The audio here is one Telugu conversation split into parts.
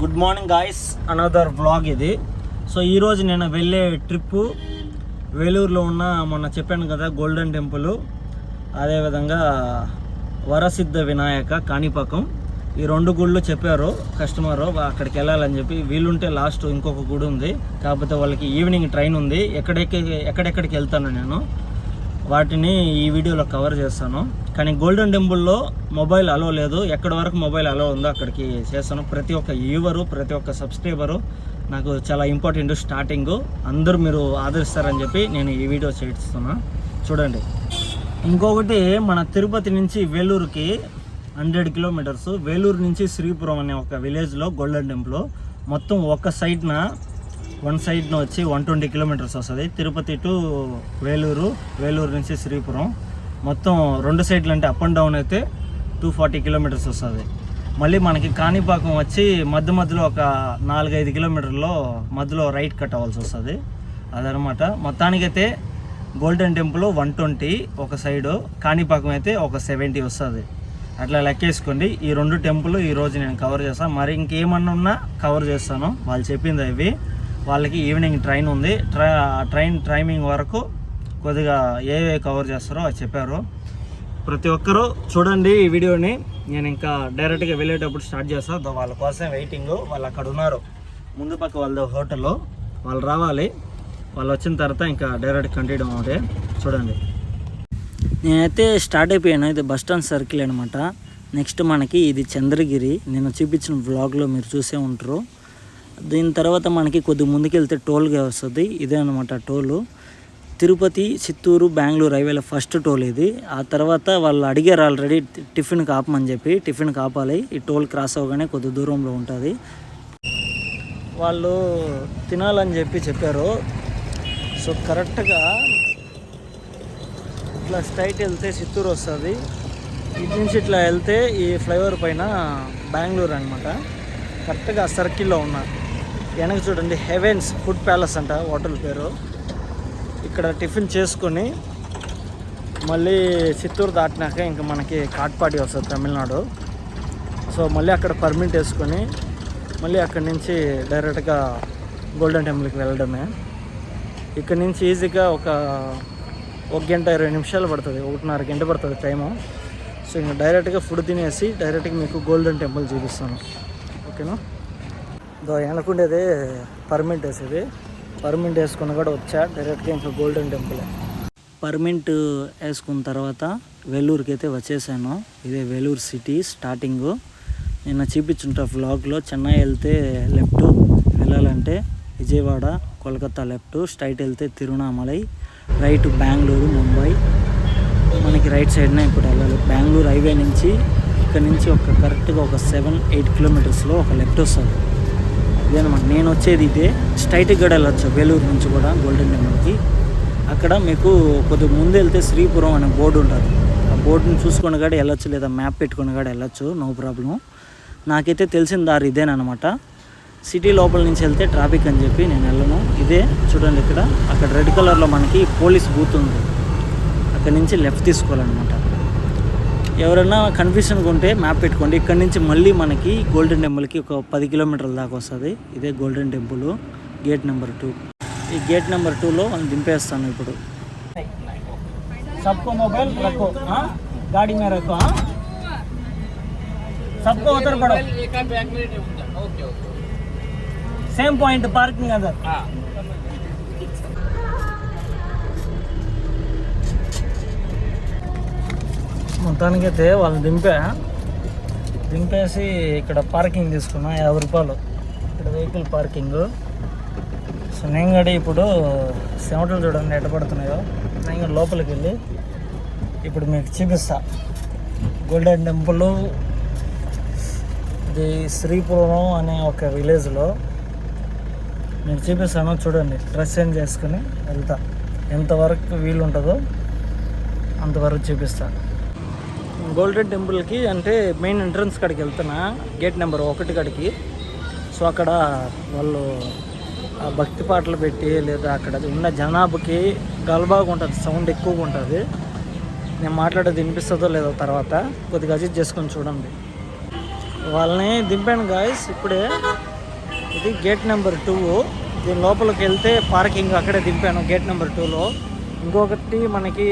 Good morning guys another vlog ఇది. సో ఈరోజు నేను వెళ్ళే ట్రిప్పు వేలూరులో ఉన్న మొన్న చెప్పాను కదా గోల్డెన్ టెంపుల్ అదేవిధంగా వరసిద్ధ వినాయక కాణిపాకం. ఈ రెండు గుళ్ళు చెప్పారు కస్టమర్ అక్కడికి వెళ్ళాలని చెప్పి వీలుంటే లాస్ట్ ఇంకొక గుడి ఉంది. కాకపోతే వాళ్ళకి ఈవినింగ్ ట్రైన్ ఉంది. ఎక్కడెక్క ఎక్కడెక్కడికి వెళ్తాను నేను. వాటిని ఈ వీడియోలో కవర్ చేస్తాను. కానీ గోల్డెన్ టెంపుల్లో మొబైల్ అలో లేదు. ఎక్కడి వరకు మొబైల్ అలో ఉందో అక్కడికి చేస్తాను. ప్రతి ఒక్క యూవరు ప్రతి ఒక్క సబ్స్క్రైబరు నాకు చాలా ఇంపార్టెంట్ స్టార్టింగ్ అందరూ మీరు ఆదరిస్తారని చెప్పి నేను ఈ వీడియో చేస్తున్నా చూడండి. ఇంకొకటి మన తిరుపతి నుంచి వేలూరుకి హండ్రెడ్ కిలోమీటర్స్ వేలూరు నుంచి శ్రీపురం అనే ఒక విలేజ్లో గోల్డెన్ టెంపుల్ మొత్తం ఒక సైడ్న వన్ సైడ్న వచ్చి వన్ ట్వంటీ కిలోమీటర్స్ వస్తుంది. తిరుపతి టు వేలూరు వేలూరు నుంచి శ్రీపురం. మొత్తం రెండు సైడ్లు అంటే అప్ అండ్ డౌన్ అయితే టూ ఫార్టీ కిలోమీటర్స్ వస్తుంది. మళ్ళీ మనకి కాణిపాకం వచ్చి మధ్య మధ్యలో ఒక నాలుగైదు కిలోమీటర్లో మధ్యలో రైట్ కట్ అవ్వాల్సి వస్తుంది. అదనమాట. మొత్తానికైతే గోల్డెన్ టెంపుల్ వన్ ట్వంటీ ఒక సైడు కాణిపాకం అయితే ఒక సెవెంటీ వస్తుంది. అట్లా లెక్కేసుకోండి. ఈ రెండు టెంపుల్ ఈ రోజు నేను కవర్ చేస్తాను మరి ఇంకేమన్నా ఉన్నా కవర్ చేస్తాను. వాళ్ళు చెప్పింది అవి. వాళ్ళకి ఈవినింగ్ ట్రైన్ ఉంది. ట్రై ట్రైన్ టైమింగ్ వరకు కొద్దిగా ఏవే కవర్ చేస్తారో అది చెప్పారు. ప్రతి ఒక్కరూ చూడండి ఈ వీడియోని. నేను ఇంకా డైరెక్ట్గా వెళ్ళేటప్పుడు స్టార్ట్ చేస్తాను వాళ్ళ కోసం వెయిటింగ్. వాళ్ళు అక్కడ ఉన్నారు. ముందు పక్క వాళ్ళ హోటల్లో వాళ్ళు రావాలి. వాళ్ళు వచ్చిన తర్వాత ఇంకా డైరెక్ట్ కంటిన్యూ అవుతాయి చూడండి. నేనైతే స్టార్ట్ అయిపోయాను. ఇది బస్ స్టాండ్ సర్కిల్ అనమాట నెక్స్ట్ మనకి ఇది చంద్రగిరి. నేను చూపించిన వ్లాగ్లో మీరు చూసే ఉంటారు. దీని తర్వాత మనకి కొద్ది ముందుకెళ్తే టోల్గా వస్తుంది. ఇదే అనమాట టోలు. తిరుపతి చిత్తూరు బెంగళూరు హైవేలో ఫస్ట్ టోల్ ఇది. ఆ తర్వాత వాళ్ళు అడిగారు ఆల్రెడీ టిఫిన్ కాపమని చెప్పి టిఫిన్ కాపాలి. ఈ టోల్ క్రాస్ అవ్వగానే కొద్ది దూరంలో ఉంటుంది. వాళ్ళు తినాలని చెప్పి చెప్పారు. సో కరెక్ట్గా ఇట్లా స్ట్రైట్ వెళ్తే చిత్తూరు వస్తుంది. ఇటు నుంచి ఇట్లా వెళ్తే ఈ ఫ్లైఓవర్ పైన బెంగళూరు అనమాట కరెక్ట్గా సర్కిల్లో ఉన్నారు వెనక చూడండి హెవెన్స్ ఫుడ్ ప్యాలెస్ అంట హోటల్ పేరు. ఇక్కడ టిఫిన్ చేసుకొని మళ్ళీ చిత్తూరు దాటినాక ఇంకా మనకి కాట్పాడి వస్తుంది తమిళనాడు. సో మళ్ళీ అక్కడ పర్మిట్ వేసుకొని మళ్ళీ అక్కడి నుంచి డైరెక్ట్గా గోల్డెన్ టెంపుల్కి వెళ్ళడమే. ఇక్కడ నుంచి ఈజీగా ఒక ఒక గంట ఇరవై నిమిషాలు పడుతుంది ఒకటిన్నర గంట పడుతుంది టైము సో ఇంకా డైరెక్ట్గా ఫుడ్ తినేసి డైరెక్ట్గా మీకు గోల్డెన్ టెంపుల్ చూపిస్తాను. ఓకేనా దో వెనకుండేది పర్మిట్ వేసేది. పర్మింట్ వేసుకుని కూడా వచ్చా. డైరెక్ట్గా ఇంకా గోల్డెన్ టెంపుల్. పర్మింట్ వేసుకున్న తర్వాత వెల్లూరుకి అయితే వచ్చేసాను. ఇదే వెల్లూరు సిటీ స్టార్టింగ్. నిన్న చూపించుంటా వ్లాగ్లో. చెన్నై వెళ్తే లెఫ్ట్ వెళ్ళాలంటే విజయవాడ కోల్కతా లెఫ్ట్ స్ట్రైట్ వెళ్తే తిరువణామలై రైట్ బెంగళూరు ముంబై. మనకి రైట్ సైడ్నే ఇప్పుడు వెళ్ళాలి. బెంగళూరు హైవే నుంచి ఇక్కడ నుంచి ఒక కరెక్ట్గా ఒక సెవెన్ ఎయిట్ కిలోమీటర్స్లో ఒక లెఫ్ట్ వస్తుంది. ఇదేనమాట. నేను వచ్చేది ఇదే. స్ట్రైట్గా వెళ్ళొచ్చు వేలూరు నుంచి కూడా గోల్డెన్ టెంపుల్కి అక్కడ మీకు కొద్దిగా ముందు వెళ్తే శ్రీపురం అనే బోర్డు ఉంటుంది. ఆ బోర్డుని చూసుకొని కూడా వెళ్ళొచ్చు లేదా మ్యాప్ పెట్టుకొని కూడా వెళ్ళొచ్చు. నో ప్రాబ్లం నాకైతే తెలిసిన దారి ఇదేనమాట. సిటీ లోపల నుంచి వెళ్తే ట్రాఫిక్ అని చెప్పి నేను వెళ్ళను. ఇదే చూడండి ఇక్కడ. అక్కడ రెడ్ కలర్లో మనకి పోలీస్ బూత్ ఉంది. అక్కడ నుంచి లెఫ్ట్ తీసుకోవాలన్నమాట. ఎవరైనా కన్ఫ్యూషన్ ఉంటే మ్యాప్ పెట్టుకోండి. ఇక్కడ నుంచి మళ్ళీ మనకి గోల్డెన్ టెంపుల్కి ఒక పది కిలోమీటర్ల దాకా వస్తుంది. ఇదే golden temple gate number two ఈ గేట్ నెంబర్ టూలో మనం దింపేస్తాను ఇప్పుడు. సబ్కో మొబైల్ గాడి మీద సేమ్ పాయింట్ పార్కింగ్ అదర్ మొత్తానికైతే వాళ్ళు దింపా. దింపేసి ఇక్కడ పార్కింగ్ తీసుకున్నా యాభై రూపాయలు. ఇక్కడ వెహికల్ పార్కింగ్. సో నేను కూడా ఇప్పుడు సెమటలు చూడండి ఎట్ట పడుతున్నాయో. నేను కూడా లోపలికి వెళ్ళి ఇప్పుడు మీకు చూపిస్తా. గోల్డెన్ టెంపుల్ ఇది శ్రీపురం అనే ఒక విలేజ్లో. నేను చూపిస్తాను చూడండి. డ్రెస్ చేంజ్ చేసుకుని వెళ్తా. ఎంతవరకు వీలు ఉంటుందో అంతవరకు చూపిస్తాను గోల్డెన్ టెంపుల్కి అంటే మెయిన్ ఎంట్రన్స్ కాడికి వెళ్తున్నా గేట్ నెంబర్ ఒకటి కాడికి. సో అక్కడ వాళ్ళు ఆ భక్తి పాటలు పెట్టి లేదా అక్కడ ఉన్న జనాభాకి గల్బాగా ఉంటుంది సౌండ్ ఎక్కువగా ఉంటుంది. నేను మాట్లాడేది వినిపిస్తుందో లేదో తర్వాత కొద్దిగా అడ్జస్ట్ చేసుకొని చూడండి. వాళ్ళని దింపాను గాయస్ ఇప్పుడే. ఇది గేట్ నెంబర్ టూ దీని లోపలికి వెళ్తే పార్కింగ్ అక్కడే దింపాను గేట్ నెంబర్ టూలో ఇంకొకటి మనకి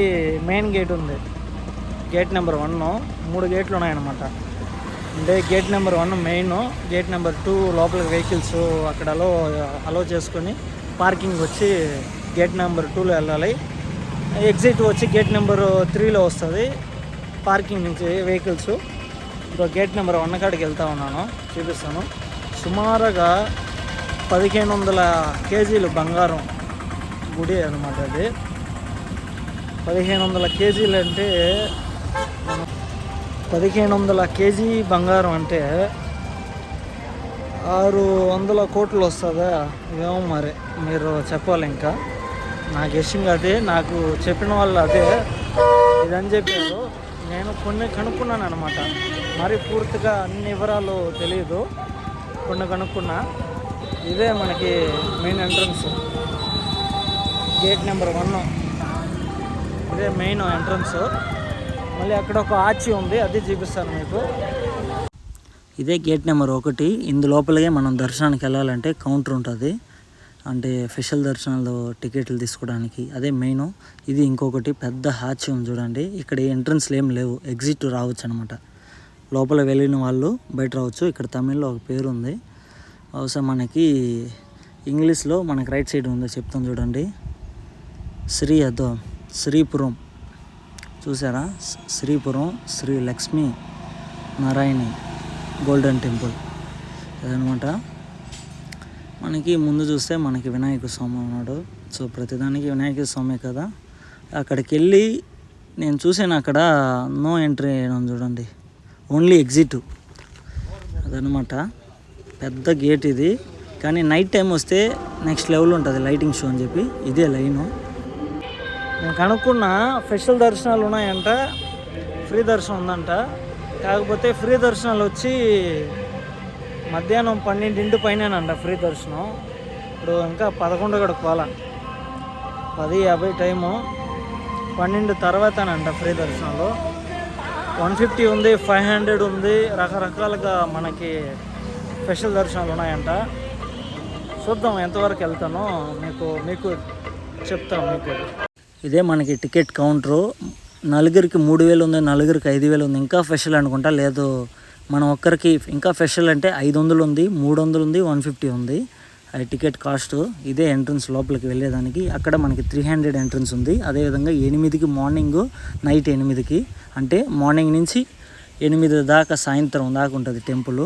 మెయిన్ గేట్ ఉంది. గేట్ నెంబర్ వన్ మూడు గేట్లు ఉన్నాయన్నమాట. అంటే gate number one main gate number two లోపల వెహికల్స్ అక్కడ అలో అలో చేసుకొని పార్కింగ్ వచ్చి గేట్ నెంబర్ టూలో వెళ్ళాలి. ఎగ్జిట్ వచ్చి గేట్ నెంబర్ త్రీలో వస్తుంది పార్కింగ్ నుంచి వెహికల్స్. ఇప్పుడు గేట్ నెంబర్ వన్ కాడికి వెళ్తా ఉన్నాను చూపిస్తాను. సుమారుగా పదిహేను వందల కేజీలు బంగారం గుడి అనమాట అది. పదిహేను వందల కేజీలు అంటే పదిహేను వందల కేజీ బంగారం అంటే ఆరు వందల కోట్లు వస్తుందా? ఏమో మరి మీరు చెప్పాలి ఇంకా. నా గెస్సింగ్ అదే నాకు చెప్పిన వాళ్ళు అదే. ఇదని చెప్పారు. నేను కొన్ని కనుక్కున్నాను అనమాట మరి పూర్తిగా అన్ని వివరాలు తెలియదు కొన్ని కనుక్కున్నా. ఇదే మనకి main entrance. Gate number one. ఇదే మెయిన్ ఎంట్రన్స్. మళ్ళీ అక్కడ ఒక ఆచి ఉంది అది చూపిస్తాను మీకు. ఇదే గేట్ నెంబర్ ఒకటి. ఇందు లోపలే మనం దర్శనానికి వెళ్ళాలంటే కౌంటర్ ఉంటుంది. అంటే స్పెషల్ దర్శనాలు టికెట్లు తీసుకోవడానికి అదే మెయిన్. ఇది ఇంకొకటి పెద్ద హ్యాచ్ ఉంది చూడండి. ఇక్కడ ఎంట్రన్స్లు ఏం లేవు. ఎగ్జిట్ రావచ్చు అనమాట లోపల వెళ్ళిన వాళ్ళు బయట రావచ్చు. ఇక్కడ తమిళ్ళో ఒక పేరు ఉంది. బహుశా మనకి ఇంగ్లీష్లో మనకి రైట్ సైడ్ ఉందో చెప్తాం చూడండి. శ్రీ అదో శ్రీపురం. చూసారా? Sripuram Shri Lakshmi Narayani golden temple. అదనమాట. మనకి ముందు చూస్తే మనకి వినాయక స్వామి ఉన్నాడు. సో ప్రతిదానికి వినాయక స్వామి కదా. అక్కడికి వెళ్ళి నేను చూసాను అక్కడ నో ఎంట్రీ చేయడం చూడండి. Only exit. అదనమాట. పెద్ద గేట్ ఇది. కానీ నైట్ టైం వస్తే నెక్స్ట్ లెవెల్ ఉంటుంది లైటింగ్ షో అని చెప్పి. ఇదే లైను. నేను కనుక్కున్న స్పెషల్ దర్శనాలు ఉన్నాయంట. ఫ్రీ దర్శనం ఉందంట. కాకపోతే ఫ్రీ దర్శనాలు వచ్చి మధ్యాహ్నం పన్నెండింటి పైనేనంట ఫ్రీ దర్శనం. ఇప్పుడు ఇంకా పదకొండు కూడా పోలా పది యాభై టైము. పన్నెండు తర్వాతనంట ఫ్రీ దర్శనంలో. వన్ ఫిఫ్టీ ఉంది ఫైవ్ హండ్రెడ్ ఉంది. రకరకాలుగా మనకి స్పెషల్ దర్శనాలు ఉన్నాయంట. చూద్దాం ఎంతవరకు వెళ్తానో మీకు మీకు చెప్తాం మీకు. ఇదే మనకి టికెట్ కౌంటరు. నలుగురికి మూడు వేలు ఉంది నలుగురికి ఐదు వేలు ఉంది. ఇంకా స్పెషల్ అనుకుంటా లేదు. మనం ఒక్కరికి ఇంకా స్పెషల్ అంటే ఐదు వందలు ఉంది మూడు వందలు ఉంది వన్ ఫిఫ్టీ ఉంది. అది టికెట్ కాస్ట్. ఇదే ఎంట్రన్స్ లోపలికి వెళ్ళేదానికి. అక్కడ మనకి త్రీ హండ్రెడ్ ఎంట్రన్స్ ఉంది. అదేవిధంగా ఎనిమిదికి మార్నింగ్ నైట్ ఎనిమిదికి. అంటే మార్నింగ్ నుంచి ఎనిమిది దాకా సాయంత్రం దాకా ఉంటుంది టెంపుల్.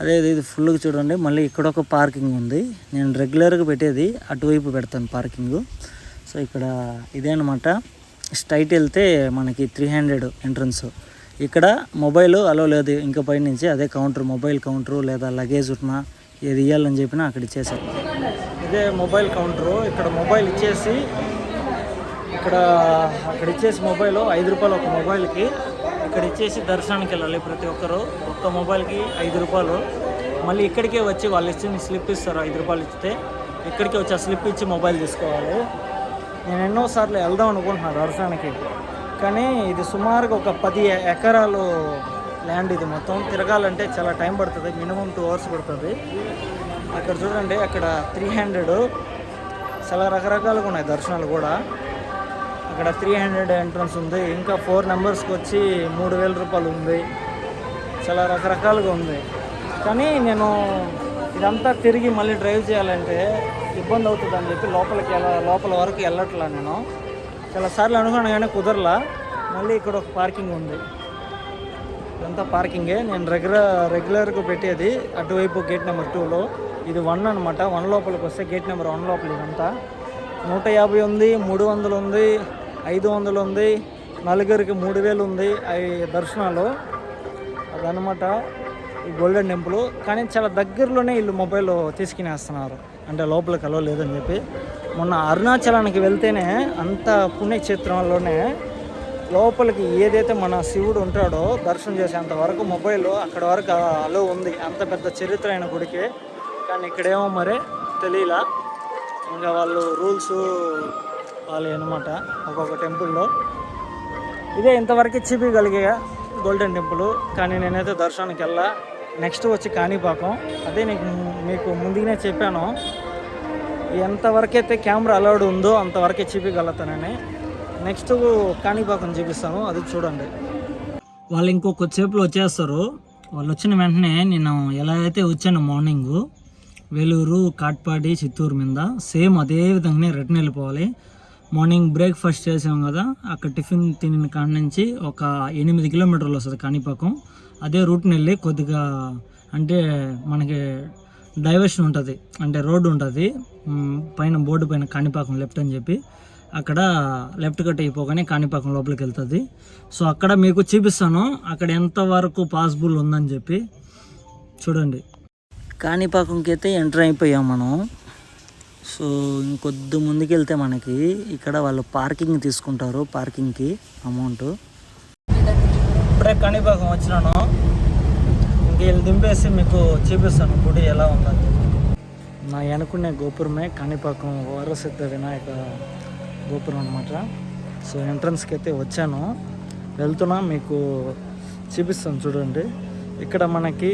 అదే ఇది ఫుల్గా చూడండి. మళ్ళీ ఇక్కడ ఒక పార్కింగ్ ఉంది. నేను రెగ్యులర్గా పెట్టేది అటువైపు పెడతాను పార్కింగ్. సో ఇక్కడ ఇదే అనమాట స్ట్రైట్ వెళ్తే మనకి త్రీ హండ్రెడ్ ఎంట్రన్స్ ఇక్కడ మొబైల్ అలో లేదు. ఇంకా పైనుంచి అదే కౌంటర్ మొబైల్ కౌంటర్ లేదా లగేజ్ ఉన్నా ఏది ఇవ్వాలని చెప్పినా అక్కడ ఇచ్చేసారు ఇదే మొబైల్ కౌంటరు ఇక్కడ మొబైల్ ఇచ్చేసి ఇక్కడ అక్కడ ఇచ్చేసి మొబైల్ ఐదు రూపాయలు ఒక మొబైల్కి ఇక్కడ ఇచ్చేసి దర్శనానికి వెళ్ళాలి ప్రతి ఒక్కరు. ఒక్క మొబైల్కి ఐదు రూపాయలు. మళ్ళీ ఇక్కడికే వచ్చి వాళ్ళు ఇచ్చిన స్లిప్ ఇస్తారు ఐదు రూపాయలు ఇస్తే. ఇక్కడికి వచ్చి ఆ స్లిప్ ఇచ్చి మొబైల్ తీసుకోవాలి. నేను ఎన్నోసార్లు వెళ్దాం అనుకుంటున్నాను దర్శనానికి. కానీ ఇది సుమారుగా ఒక పది ఎకరాలు ల్యాండ్ ఇది మొత్తం. తిరగాలంటే చాలా టైం పడుతుంది. మినిమం టూ అవర్స్ పడుతుంది. అక్కడ చూడండి అక్కడ త్రీ హండ్రెడ్ చాలా రకరకాలుగా ఉన్నాయి దర్శనాలు కూడా. అక్కడ త్రీ హండ్రెడ్ ఎంట్రన్స్ ఉంది. ఇంకా ఫోర్ నెంబర్స్కి వచ్చి మూడు వేల రూపాయలు ఉంది. చాలా రకరకాలుగా ఉంది. కానీ నేను ఇదంతా తిరిగి మళ్ళీ డ్రైవ్ చేయాలంటే ఇబ్బంది అవుతుంది అని చెప్పి లోపలికి వెళ్ళ లోపల వరకు వెళ్ళట్లా నేను. చాలా సార్లు అనుకున్నాను కానీ కుదరలా. మళ్ళీ ఇక్కడ ఒక పార్కింగ్ ఉంది. ఇదంతా పార్కింగే నేను రెగ్యులర్ రెగ్యులర్గా పెట్టేది అటువైపు గేట్ నెంబర్ టూలో ఇది వన్ అనమాట వన్ లోపలికి వస్తే గేట్ నెంబర్ వన్ లోపల ఇదంతా. నూట యాభై ఉంది మూడు వందలు ఉంది ఐదు వందలు ఉంది నలుగురికి మూడు వేలు ఉంది అవి దర్శనాలు. అదనమాట ఈ గోల్డెన్ టెంపుల్ కానీ చాలా దగ్గరలోనే వీళ్ళు మొబైల్ తీసుకునేస్తున్నారు. అంటే లోపలికి కలవలేదని చెప్పి మొన్న అరుణాచలానికి వెళ్తేనే అంత పుణ్యక్షేత్రంలోనే లోపలికి ఏదైతే మన శివుడు ఉంటాడో దర్శనం చేసేంత వరకు మొబైల్ అక్కడ వరకు అలో ఉంది. అంత పెద్ద చరిత్ర అయిన గుడికి. కానీ ఇక్కడేమో మరి తెలియలా. ఇంకా వాళ్ళు రూల్స్ వాళ్ళు అనమాట ఒక్కొక్క టెంపుల్లో. ఇదే ఇంతవరకు చూపించగలిగే గోల్డెన్ టెంపుల్. కానీ నేనైతే దర్శనానికి వెళ్ళా. నెక్స్ట్ వచ్చి కాణిపాకం. అదే నీకు మీకు ముందుగానే చెప్పాను ఎంతవరకు అయితే కెమెరా అలౌడ్ ఉందో అంతవరకే చూపించగలుగుతానని నెక్స్ట్ కాణిపాకం చూపిస్తాను అది చూడండి. వాళ్ళు ఇంకో కొద్దిసేపులో వచ్చేస్తారు. వాళ్ళు వచ్చిన వెంటనే నేను ఎలా అయితే వచ్చాను మార్నింగ్ వేలూరు కాట్పాడి చిత్తూరు మీద సేమ్ అదే విధంగానే రిటర్న్ వెళ్ళిపోవాలి. మార్నింగ్ బ్రేక్ఫాస్ట్ చేసాం కదా అక్కడ టిఫిన్ తినిన కాడ నుంచి ఒక ఎనిమిది కిలోమీటర్లు వస్తుంది కాణిపాకం. అదే రూట్ని వెళ్ళి కొద్దిగా అంటే మనకి డైవర్షన్ ఉంటుంది. అంటే రోడ్డు ఉంటుంది. పైన బోర్డు పైన కాణిపాకం లెఫ్ట్ అని చెప్పి. అక్కడ లెఫ్ట్ కట్ అయిపోగానే కాణిపాకం లోపలికి వెళ్తుంది. సో అక్కడ మీకు చూపిస్తాను. అక్కడ ఎంతవరకు పాసిబుల్ ఉందని చెప్పి. చూడండి. కాణిపాకంకి అయితే ఎంటర్ అయిపోయాం మనం. సో ఇంకొద్ది ముందుకు వెళ్తే మనకి ఇక్కడ వాళ్ళు పార్కింగ్ తీసుకుంటారు. పార్కింగ్కి అమౌంట్. ఇప్పుడే కాణిపాకం వచ్చినాను. వీళ్ళు దింపేసి మీకు చూపిస్తాను గుడి ఎలా ఉందని. నా వెనుకునే గోపురమే కాణిపాకం వారసిద్ధ వినాయక గోపురం అనమాట సో ఎంట్రన్స్కి అయితే వచ్చాను. వెళ్తున్నా మీకు చూపిస్తాను చూడండి. ఇక్కడ మనకి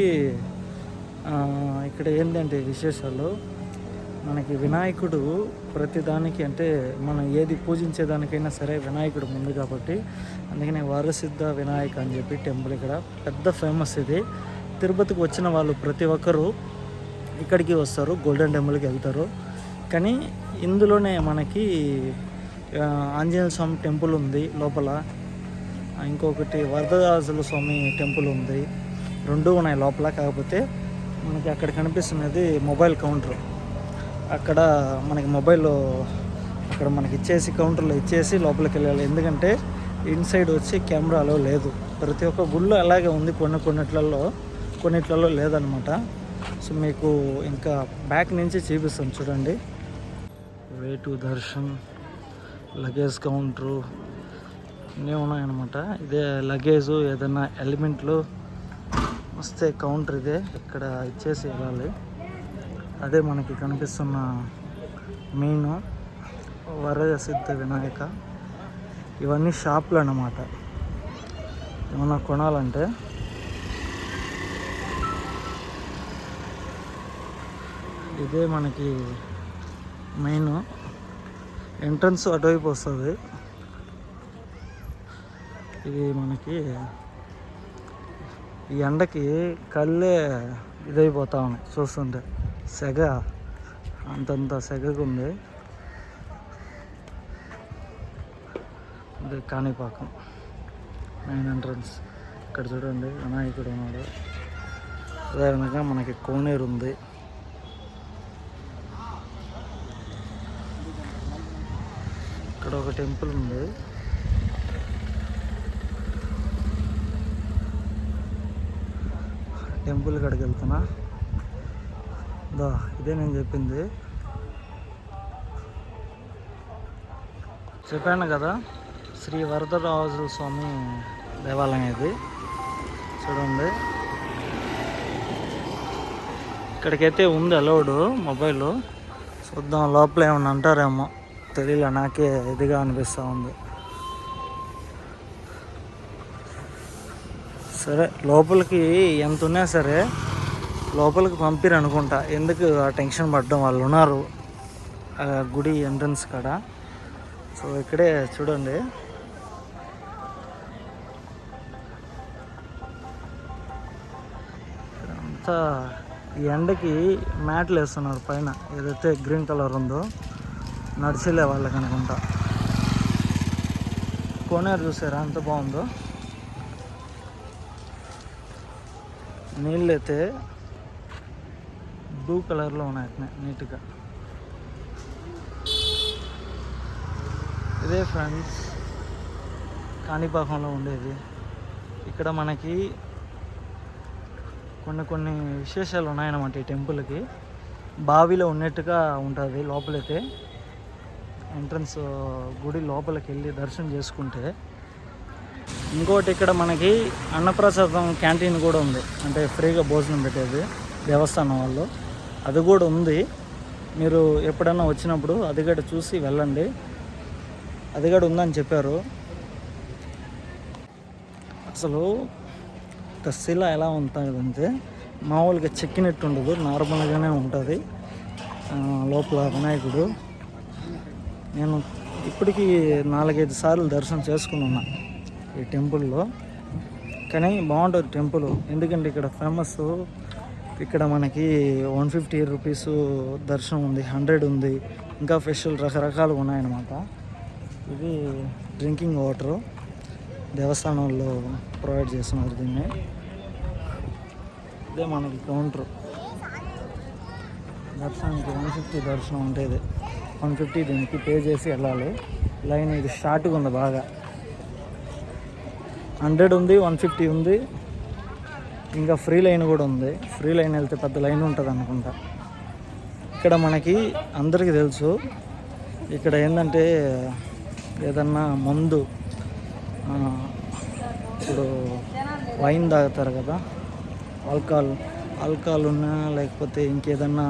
ఇక్కడ ఏంటంటే విశేషాలు? మనకి వినాయకుడు ప్రతిదానికి అంటే మనం ఏది పూజించేదానికైనా సరే వినాయకుడు ముందు కాబట్టి అందుకనే వారసిద్ధ వినాయక అని చెప్పి టెంపుల్ ఇక్కడ. పెద్ద ఫేమస్ ఇది. తిరుపతికి వచ్చిన వాళ్ళు ప్రతి ఒక్కరూ ఇక్కడికి వస్తారు గోల్డెన్ టెంపుల్కి వెళ్తారు. కానీ ఇందులోనే మనకి ఆంజనేయ స్వామి టెంపుల్ ఉంది లోపల. ఇంకొకటి వరదరాజుల స్వామి టెంపుల్ ఉంది. రెండు ఉన్నాయి లోపల కాకపోతే మనకి అక్కడ కనిపిస్తున్నది మొబైల్ కౌంటర్. అక్కడ మనకి మొబైల్ అక్కడ మనకి ఇచ్చేసి కౌంటర్లో ఇచ్చేసి లోపలికి వెళ్ళాలి. ఎందుకంటే ఇన్సైడ్ వచ్చి కెమెరాలో లేదు. ప్రతి ఒక్క గుళ్ళు అలాగే ఉంది కొన్ని కొన్నిట్లలో. కొన్నిట్లలో లేదనమాట. సో మీకు ఇంకా బ్యాక్ నుంచి చూపిస్తాను చూడండి. Way to darshan luggage counter అన్నీ ఉన్నాయన్నమాట. ఇదే లగేజు ఏదైనా ఎలిమెంట్లు వస్తే కౌంటర్ ఇదే ఇక్కడ ఇచ్చేసి వెళ్ళాలి. అదే మనకి కనిపిస్తున్న మెయిన్ వరద సిద్ధ వినాయక. ఇవన్నీ షాపులు అన్నమాట. ఏమన్నా కొనాలంటే ఇదే మనకి మెయిన్ ఎంట్రన్స్ అటువైపు వస్తుంది. ఇది మనకి ఈ ఎండకి కళ్ళే ఇదైపోతా ఉన్నాయి. చూస్తుంటే సెగ అంతంత సెగగా ఉంది. ఇది కాణిపాకం. మెయిన్ ఎంట్రన్స్ ఇక్కడ చూడండి వినాయకుడు ఉన్నాడు. అదేవిధంగా మనకి కోనేరు ఉంది ఇక్కడ ఒక టెంపుల్ ఉంది. టెంపుల్ కాడికి వెళ్తున్నా. దా ఇదే నేను చెప్పింది. చెప్పాను కదా శ్రీ వరదరాజు స్వామి దేవాలయం ఇది. చూడండి. ఇక్కడికైతే ఉంది అలౌడ్ మొబైల్ చూద్దాం లోపల ఏమన్నా అంటారేమో. తెలియలే నాకే ఇదిగా అనిపిస్తూ ఉంది. సరే లోపలికి ఎంత ఉన్నా సరే లోపలికి పంపిరు అనుకుంటా. ఎందుకు ఆ టెన్షన్ పడ్డం? వాళ్ళు ఉన్నారు ఆ గుడి ఎంట్రన్స్ కాడ. సో ఇక్కడే చూడండి. అంతా ఈ ఎండకి మ్యాట్లు వేస్తున్నారు పైన. ఏదైతే గ్రీన్ కలర్ ఉందో. నడిచిలే వాళ్ళకి అనుకుంటా. కోనేరు చూసారా? ఎంత బాగుందో. నీళ్ళు అయితే బ్లూ కలర్లో ఉన్నాయి అట్నే నీట్గా ఇదే ఫ్రెండ్స్ కాణిపాకంలో ఉండేది. ఇక్కడ మనకి కొన్ని కొన్ని విశేషాలు ఉన్నాయన్నమాట ఈ టెంపుల్కి బావిలో ఉన్నట్టుగా ఉంటుంది లోపలైతే. ఎంట్రన్స్ గుడి లోపలికి వెళ్ళి దర్శనం చేసుకుంటే ఇంకోటి ఇక్కడ మనకి అన్నప్రసాదం క్యాంటీన్ కూడా ఉంది. అంటే ఫ్రీగా భోజనం పెట్టేది దేవస్థానం వాళ్ళు. అది కూడా ఉంది. మీరు ఎప్పుడన్నా వచ్చినప్పుడు అది కూడా చూసి వెళ్ళండి. అది కూడా ఉందని చెప్పారు. అసలు ఒక శిల ఎలా ఉంటుందంటే మామూలుగా చెక్కినట్టు ఉండదు. నార్మల్గానే ఉంటుంది. లోపల వినాయకుడు. నేను ఇప్పటికీ నాలుగైదు సార్లు దర్శనం చేసుకుని ఈ టెంపుల్లో. కానీ బాగుంటుంది టెంపుల్. ఎందుకంటే ఇక్కడ ఫేమస్. ఇక్కడ మనకి వన్ ఫిఫ్టీ రూపీస్ దర్శనం ఉంది హండ్రెడ్ ఉంది. ఇంకా ఫెషల్ రకరకాలు ఉన్నాయన్నమాట. ఇది డ్రింకింగ్ వాటరు దేవస్థానంలో ప్రొవైడ్ చేస్తున్నారు దీన్ని. ఇదే మనకి కౌంటర్. దర్శనానికి వన్ ఫిఫ్టీ దర్శనం ఉంటుంది వన్ ఫిఫ్టీ దీనికి పే చేసి వెళ్ళాలి. లైన్ ఇది షార్ట్గా ఉంది బాగా. హండ్రెడ్ ఉంది వన్ ఫిఫ్టీ ఉంది. ఇంకా ఫ్రీ లైన్ కూడా ఉంది. ఫ్రీ లైన్ వెళ్తే పెద్ద లైన్ ఉంటుంది అనుకుంటా. ఇక్కడ మనకి అందరికీ తెలుసు. ఇక్కడ ఏంటంటే ఏదన్నా మందు ఇప్పుడు వైన్ తాగుతారు కదా. ఆల్కహాల్ ఆల్కహాల్ ఉన్నా లేకపోతే ఇంకేదన్నా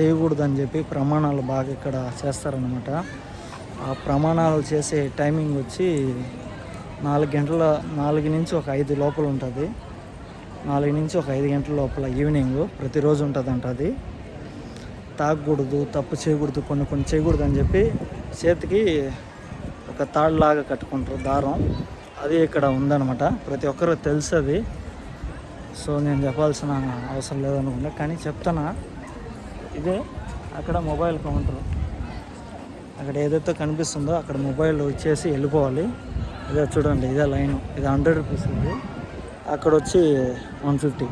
చేయకూడదని చెప్పి ప్రమాణాలు బాగా ఇక్కడ చేస్తారనమాట ఆ ప్రమాణాలు చేసే టైమింగ్ వచ్చి నాలుగు గంటల నాలుగు నుంచి ఒక ఐదు లోపల ఉంటుంది. నాలుగు నుంచి ఒక ఐదు గంటల లోపల ఈవినింగ్ ప్రతిరోజు ఉంటుందంట అది. తాగకూడదు తప్పు చేయకూడదు కొన్ని కొన్ని చేయకూడదు అని చెప్పి చేతికి ఒక తాడులాగా కట్టుకుంటారు దారం. అది ఇక్కడ ఉందన్నమాట. ప్రతి ఒక్కరు తెలుసు అది సో నేను చెప్పాల్సిన అవసరం లేదనుకుంటా. కానీ చెప్తానా ఇదే అక్కడ మొబైల్ కౌంటర్. అక్కడ ఏదైతే కనిపిస్తుందో అక్కడ మొబైల్ వచ్చేసి వెళ్ళిపోవాలి. ఇదే చూడండి ఇదే లైన్. ఇది హండ్రెడ్ రూపీస్ ఇది. అక్కడ వచ్చి వన్ ఫిఫ్టీ.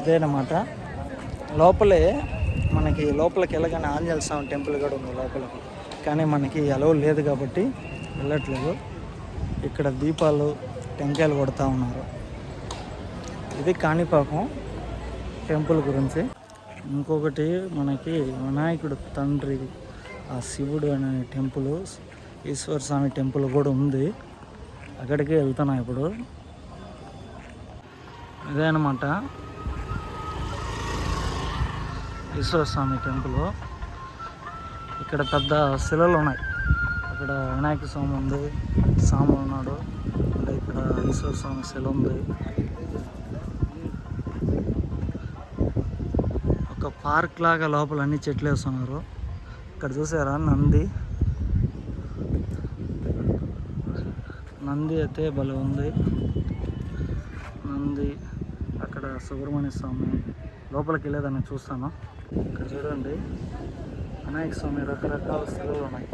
ఇదేనమాట. లోపలే మనకి లోపలికి వెళ్ళగానే ఆంజనేయ స్వామి టెంపుల్ కూడా ఉంది లోపలికి. కానీ మనకి అలవ్ లేదు కాబట్టి వెళ్ళట్లేదు. ఇక్కడ దీపాలు టెంకాయలు కొడతా ఉన్నారు. ఇది కాణిపాకం. టెంపుల్ గురించి. ఇంకొకటి మనకి వినాయకుడు తండ్రి ఆ శివుడు అనే టెంపుల్ ఈశ్వర స్వామి టెంపుల్ కూడా ఉంది. అక్కడికి వెళ్తున్నా ఇప్పుడు. ఇదే అనమాట ఈశ్వర స్వామి టెంపుల్. ఇక్కడ పెద్ద శిలలు ఉన్నాయి. అక్కడ వినాయక స్వామి ఉంది స్వామి ఉన్నాడు. ఇక్కడ ఈశ్వర స్వామి శిల ఉంది. పార్క్ లాగా లోపల అన్ని చెట్లు వేస్తున్నారు. ఇక్కడ చూసారా? నంది. నంది అయితే భలే ఉంది. నంది అక్కడ సుబ్రహ్మణ్య స్వామి లోపలికి వెళ్ళేదాన్ని చూస్తాను. ఇక్కడ చూడండి. వినాయక స్వామి రకరకాల సెలవులు ఉన్నాయి.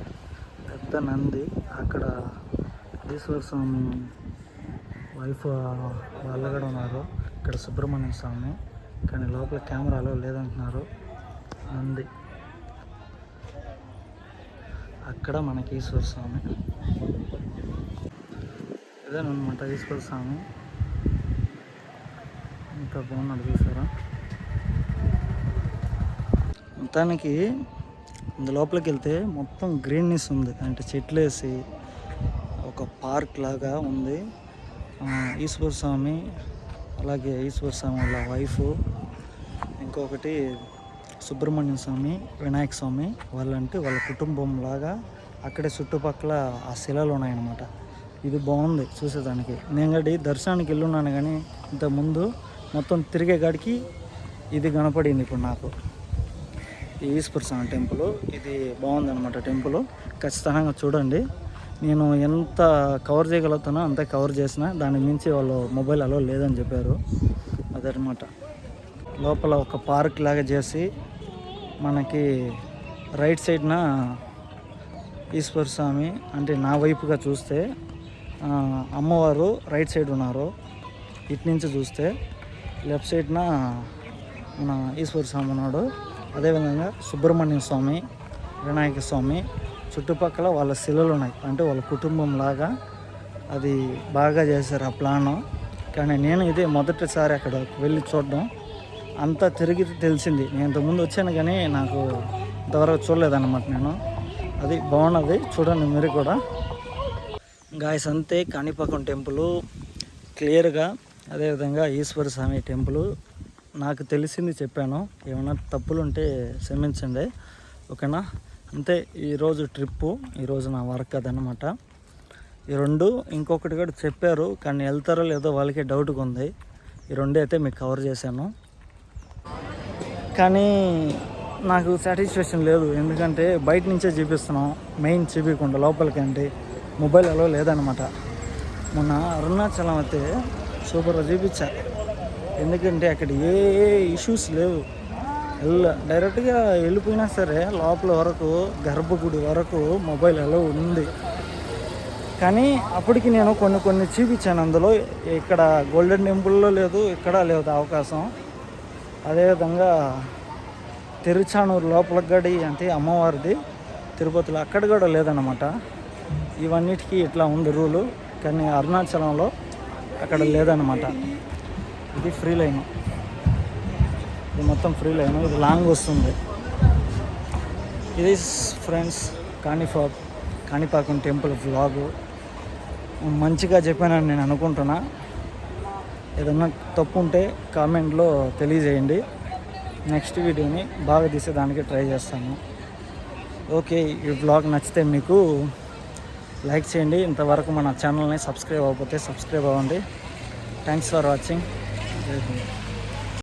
పెద్ద నంది అక్కడ ఈశ్వర స్వామి వైఫ్ వాళ్ళు కూడా ఉన్నారు. ఇక్కడ సుబ్రహ్మణ్య స్వామి. కానీ లోపల కెమెరాలో లేదంటున్నారు. ఉంది అక్కడ మనకి ఈశ్వర స్వామి ఇదేనమాట ఈశ్వర స్వామి ఇంత బాగున్నాడు చూసారా? మొత్తానికి ఇందు లోపలికి వెళ్తే మొత్తం గ్రీన్నెస్ ఉంది. అంటే చెట్లు వేసి ఒక పార్క్ లాగా ఉంది. ఈశ్వర స్వామి అలాగే ఈశ్వర స్వామి వాళ్ళ వైఫ్ ఇంకొకటి సుబ్రహ్మణ్యం స్వామి వినాయక స్వామి వాళ్ళంటే వాళ్ళ కుటుంబం లాగా అక్కడే చుట్టుపక్కల ఆ శిలలు ఉన్నాయన్నమాట. ఇది బాగుంది చూసేదానికి. నేను గడి దర్శనానికి వెళ్ళున్నాను కానీ ఇంతకుముందు మొత్తం తిరిగే గడికి ఇది కనపడింది ఇప్పుడు నాకు. ఈ ఈశ్వర స్వామి టెంపుల్ ఇది బాగుందన్నమాట టెంపుల్. ఖచ్చితంగా చూడండి. నేను ఎంత కవర్ చేయగలుగుతానో అంతే కవర్ చేసిన దాని మించి వాళ్ళు మొబైల్ అలో లేదని చెప్పారు. అదనమాట లోపల ఒక పార్క్ లాగా చేసి మనకి రైట్ సైడ్న ఈశ్వర స్వామి అంటే నా వైపుగా చూస్తే అమ్మవారు రైట్ సైడ్ ఉన్నారు. ఇటు నుంచి చూస్తే లెఫ్ట్ సైడ్న మన ఈశ్వర స్వామి ఉన్నాడు. అదేవిధంగా సుబ్రహ్మణ్య స్వామి వినాయక స్వామి చుట్టుపక్కల వాళ్ళ శిలలు ఉన్నాయి. అంటే వాళ్ళ కుటుంబం లాగా అది బాగా చేశారు ఆ ప్లాను. కానీ నేను ఇదే మొదటిసారి అక్కడ వెళ్ళి చూడడం. అంతా తిరిగి తెలిసింది. నేను ఇంతకుముందు వచ్చాను కానీ నాకు ఇంతవరకు చూడలేదన్నమాట నేను. అది బాగున్నది. చూడండి మీరు కూడా. గాయస్ అంతే కాణిపాకం టెంపుల్ క్లియర్గా అదేవిధంగా ఈశ్వర స్వామి టెంపుల్. నాకు తెలిసింది చెప్పాను. ఏమైనా తప్పులు ఉంటే క్షమించండి. ఓకేనా? అంతే ఈరోజు ట్రిప్పు ఈరోజు నా వర్క్ అదనమాట ఈ రెండు ఇంకొకటి కూడా చెప్పారు కానీ వెళ్తారో లేదో వాళ్ళకే డౌట్గా ఉంది. ఈ రెండు అయితే మీకు కవర్ చేశాను. కానీ నాకు సాటిస్ఫాక్షన్ లేదు ఎందుకంటే బయట నుంచే చూపిస్తున్నాం. మెయిన్ చూపించకుండా లోపలికి అంటే మొబైల్ అలో లేదనమాట మొన్న అరుణాచలం అయితే సూపర్గా చూపించా. ఎందుకంటే అక్కడ ఏ ఇష్యూస్ లేవు. వెళ్ళ డైరెక్ట్గా వెళ్ళిపోయినా సరే లోపల వరకు గర్భగుడి వరకు మొబైల్ ఎలా ఉంది. కానీ అప్పటికి నేను కొన్ని కొన్ని చూపించాను అందులో. ఇక్కడ గోల్డెన్ టెంపుల్లో లేదు ఇక్కడ లేదు అవకాశం. అదేవిధంగా తిరుచానూరు లోపల గడి అంటే అమ్మవారిది తిరుపతిలో అక్కడ కూడా లేదన్నమాట. ఇవన్నిటికీ ఇట్లా ఉంది రూలు కానీ అరుణాచలంలో అక్కడ లేదన్నమాట. ఇది ఫ్రీ లైన్. ఇది మొత్తం ఫ్రీ లైన్ ఇది లాంగ్ వస్తుంది. ఇది friends Kanipak Kanipakam temple vlog మంచిగా చెప్పానని నేను అనుకుంటున్నా. ఏదన్నా తప్పు ఉంటే కామెంట్లో తెలియజేయండి. నెక్స్ట్ వీడియోని బాగా తీసేదానికి ట్రై చేస్తాను. ఓకే ఈ బ్లాగ్ నచ్చితే మీకు లైక్ చేయండి. ఇంతవరకు మన ఛానల్ని సబ్స్క్రైబ్ అవ్వకపోతే సబ్స్క్రైబ్ అవ్వండి. Thanks for watching